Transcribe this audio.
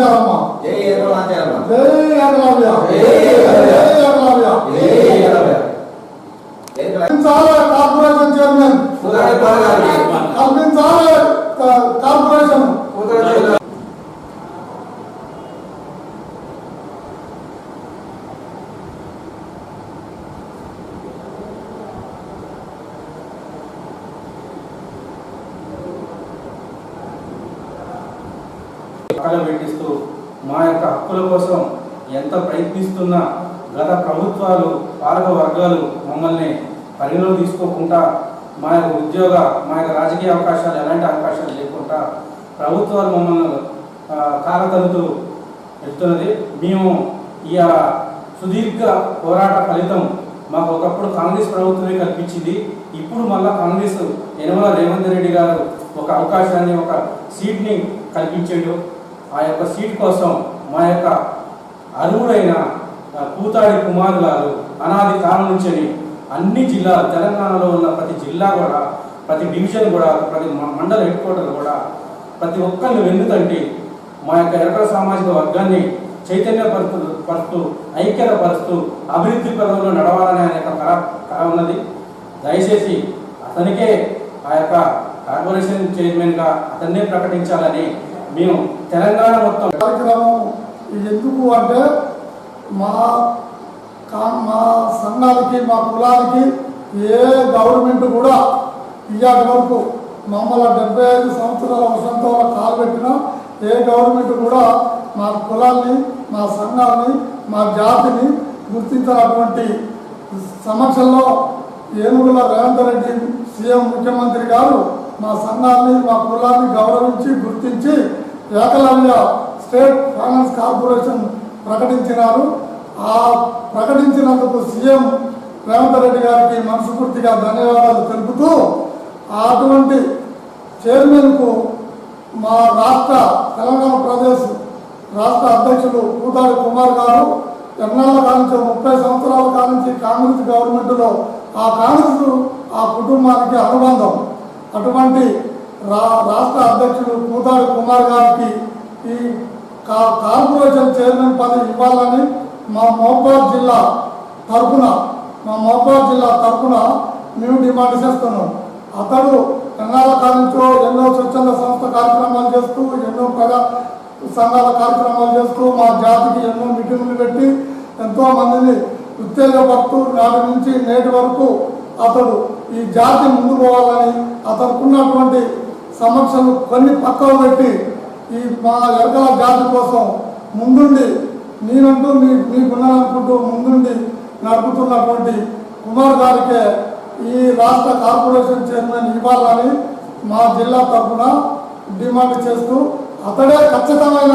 ராஜாராமா ஜெய ராஜாராமா ஜெய ராஜாராமா ஜெய ராஜாராமா ஜெய ராஜாராமா சார కార్పొరేషన్ చైర్మన్ సుధాకర్ గారు అల్విన్ సార్ కార్పొరేషన్ పక్కన పెట్టి హక్కుల కోసం ఎంత ప్రయత్నిస్తున్నా గత ప్రభుత్వాలు పాలక వర్గాలు మమ్మల్ని పరిగణలో తీసుకోకుండా మా యొక్క ఉద్యోగ మా యొక్క రాజకీయ అవకాశాలు ఎలాంటి అవకాశాలు లేకుండా ప్రభుత్వాలు మమ్మల్ని ఆ, వెళ్తున్నది మేము ఈ సుదీర్ఘ పోరాట ఫలితం మాకు ఒకప్పుడు కాంగ్రెస్ ప్రభుత్వమే కల్పించింది. ఇప్పుడు మళ్ళా కాంగ్రెస్ యనమల రేవంత్ రెడ్డి గారు ఒక అవకాశాన్ని ఒక సీట్ని కల్పించాడు. ఆ యొక్క సీట్ కోసం మా యొక్క అరువులైన కూతాడి పూతాడి గారు అనాది కాలం నుంచి అన్ని జిల్లాలు తెలంగాణలో ఉన్న ప్రతి జిల్లా కూడా ప్రతి డివిజన్ కూడా ప్రతి మండల హెడ్ క్వార్టర్ కూడా ప్రతి ఒక్కరిని వెన్నుతంటి మా యొక్క ఎరకల సామాజిక వర్గాన్ని చైతన్యపరుస్తూ పరుస్తూ ఐక్యత పరుస్తూ అభివృద్ధి పదంలో నడవాలని ఆయన యొక్క కళ కళ ఉన్నది. దయచేసి అతనికే ఆ యొక్క కార్పొరేషన్ చైర్మన్గా అతన్నే ప్రకటించాలని మేము తెలంగాణ మొత్తం కార్యక్రమం ఎందుకు అంటే మా కా- మా సంఘాలకి మా కులానికి ఏ గవర్నమెంట్ కూడా ఇయ్యాటి వరకు మమ్మల్ని డెబ్బై ఐదు సంవత్సరాల వసంతంలో కాలు పెట్టినా ఏ గవర్నమెంట్ కూడా మా కులాన్ని మా సంఘాన్ని మా జాతిని గుర్తించినటువంటి సమక్షంలో ఏనుగుల రేవంత్ రెడ్డి సీఎం ముఖ్యమంత్రి గారు మా సంఘాన్ని మా కులాన్ని గౌరవించి గుర్తించి ఏకలవ్య స్టేట్ ఫైనాన్స్ కార్పొరేషన్ ప్రకటించినారు. ఆ ప్రకటించినందుకు సీఎం రేవంత్ రెడ్డి గారికి మనస్ఫూర్తిగా ధన్యవాదాలు తెలుపుతూ అటువంటి చైర్మన్కు మా రాష్ట్ర తెలంగాణ ప్రదేశ్ రాష్ట్ర అధ్యక్షులు పూతాడి కుమార్ గారు ఎన్నాళ్ళ కానించి ముప్పై సంవత్సరాల కానించి కాంగ్రెస్ గవర్నమెంట్లో ఆ కాంగ్రెస్ ఆ కుటుంబానికి అనుబంధం. అటువంటి రా రాష్ట్ర అధ్యక్షుడు కూతాడి కుమార్ గారికి ఈ కా కార్పొరేషన్ చైర్మన్ పదవి ఇవ్వాలని మా మహబాద్ జిల్లా తరఫున మా మహబాద్ జిల్లా తరఫున మేము డిమాండ్ చేస్తున్నాం. అతడు ఎన్నాళ్ళ కాలంలో ఎన్నో స్వచ్ఛంద సంస్థ కార్యక్రమాలు చేస్తూ ఎన్నో ప్రజా సంఘాల కార్యక్రమాలు చేస్తూ మా జాతికి ఎన్నో మీటింగులు పెట్టి ఎంతో మందిని ఉత్తేజపడుతూ నాటి నుంచి నేటి వరకు అతడు ఈ జాతి ముందు పోవాలని అతనుకున్నటువంటి ఉన్నటువంటి సమస్యలు కొన్ని పక్కన పెట్టి ఈ మా ఎరకల జాతి కోసం ముందుండి నేనంటూ మీ మీకున్నాననుకుంటూ ముందుండి నడుపుతున్నటువంటి కుమార్ గారికే ఈ రాష్ట్ర కార్పొరేషన్ చైర్మన్ ఇవ్వాలని మా జిల్లా తరఫున డిమాండ్ చేస్తూ అతడే ఖచ్చితమైన